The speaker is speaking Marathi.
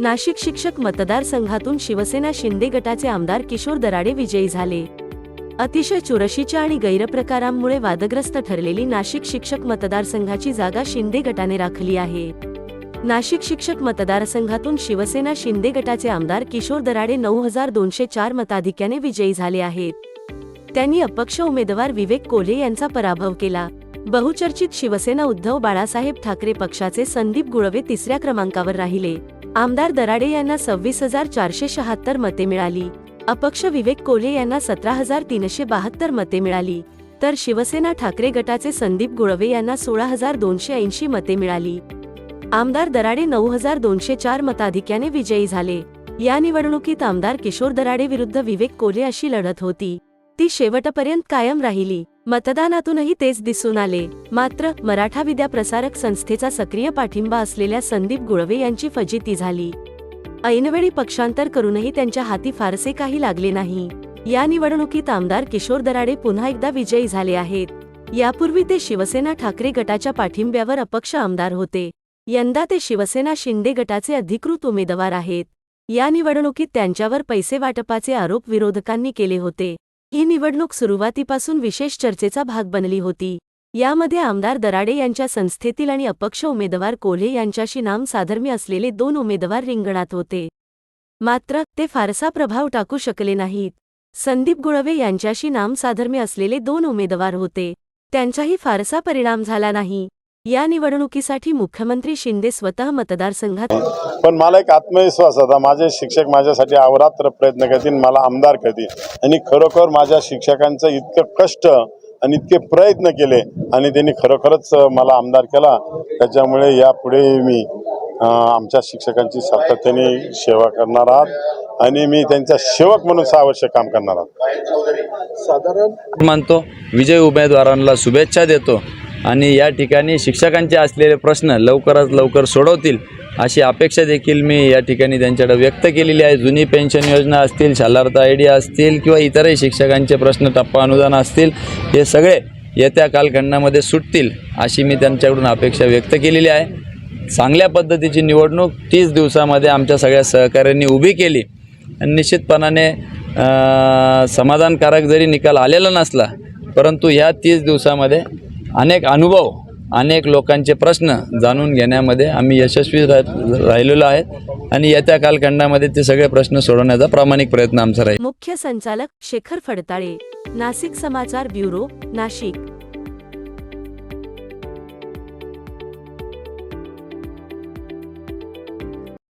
नाशिक शिक्षक मतदारसंघातून शिवसेना शिंदे गटाचे आमदार किशोर दराडे विजयी झाले. अतिशय चुरशीच्या आणि गैरप्रकारांमुळे वादग्रस्त ठरलेली नाशिक शिक्षक मतदारसंघाची जागा शिंदे गटाने राखली आहे. नाशिक शिक्षक मतदारसंघातून शिवसेना शिंदे गटाचे आमदार किशोर दराडे नऊ हजार दोनशे चार मताधिक्याने विजयी झाले आहेत. त्यांनी अपक्ष उमेदवार विवेक कोल्हे यांचा पराभव केला. बहुचर्चित शिवसेना उद्धव बाळासाहेब ठाकरे पक्षाचे संदीप गुळवे तिसऱ्या क्रमांकावर राहिले. आमदार दराडे यांना सव्वीस हजार चारशे शहात्तर मते मिळाली. अपक्ष विवेक कोल्हे यांना सतरा हजार तीनशे बहात्तर मते मिळाली. तर शिवसेना ठाकरे गटाचे संदीप गुळवे यांना सोळा हजार दोनशे ऐंशी मते मिळाली. आमदार दराडे नऊ हजार दोनशे चार मताधिक्याने विजयी झाले. या निवडणुकीत आमदार किशोर दराडे विरुद्ध विवेक कोल्हे अशी लढत होती. ती शेवटपर्यंत कायम राहिली. मतदानातूनही तेच दिसून आले. मात्र मराठा विद्या प्रसारक संस्थेचा सक्रिय पाठिंबा असलेल्या संदीप गुळवे यांची फजिती झाली. ऐनवेळी पक्षांतर करूनही त्यांच्या हाती फारसे काही लागले नाही. या निवडणुकीत आमदार किशोर दराडे पुन्हा एकदा विजयी झाले आहेत. यापूर्वी ते शिवसेना ठाकरे गटाच्या पाठिंब्यावर अपक्ष आमदार होते. यंदा ते शिवसेना शिंदे गटाचे अधिकृत उमेदवार आहेत. या निवडणुकीत त्यांच्यावर पैसे वाटपाचे आरोप विरोधकांनी केले होते. ही निवडणूक सुरुवातीपासून विशेष चर्चेचा भाग बनली होती. यामध्ये आमदार दराडे यांच्या संस्थेतील आणि अपक्ष उमेदवार कोल्हे यांच्याशी नाम साधर्म्य असलेले दोन उमेदवार रिंगणात होते. मात्र ते फारसा प्रभाव टाकू शकले नाहीत. संदीप गुळवे यांच्याशी नाम साधर्म्य असलेले दोन उमेदवार होते. त्यांचाही फारसा परिणाम झाला नाही. या निवडणुकीसाठी मुख्यमंत्री शिंदे स्वतः मतदारसंघात पण मला एक आत्मविश्वास होता. माझे शिक्षक माझ्यासाठी अवरात्र प्रयत्न करतील मला आमदार करतील. आणि खरोखर माझ्या शिक्षकांचं इतकं कष्ट आणि इतके प्रयत्न केले आणि त्यांनी खरोखरच मला आमदार केला. त्याच्यामुळे यापुढे मी आमच्या शिक्षकांची सातत्याने सेवा करणार आहात आणि मी त्यांचा सेवक म्हणून सहा वर्ष काम करणार आहात. साधारण मानतो. विजय उमेदवारांना शुभेच्छा देतो. आणि या ठिकाणी शिक्षकांचे असलेले प्रश्न लवकरात लवकर सोडवतील अशी अपेक्षा देखील मी या ठिकाणी त्यांच्याकडे व्यक्त केलेली आहे. जुनी पेन्शन योजना असतील शालार्थ आयडिया असतील किंवा इतरही शिक्षकांचे प्रश्न टप्पा अनुदान असतील हे सगळे येत्या कालखंडामध्ये सुटतील अशी मी त्यांच्याकडून अपेक्षा व्यक्त केलेली आहे. चांगल्या पद्धतीची निवडणूक तीस दिवसामध्ये आमच्या सगळ्या सहकाऱ्यांनी उभी केली. आणि निश्चितपणाने समाधानकारक जरी निकाल आलेला नसला परंतु ह्या तीस दिवसामध्ये अनेक अनुभव अनेक लोकांचे प्रश्न जाणून घेण्यामध्ये आम्ही यशस्वी राह राहिलेलो आहेत आणि येत्या कालखंडामध्ये ते सगळे प्रश्न सोडवण्याचा प्रामाणिक प्रयत्न आमचा राहील. मुख्य संचालक शेखर फडताळे नाशिक समाचार ब्युरो नाशिक.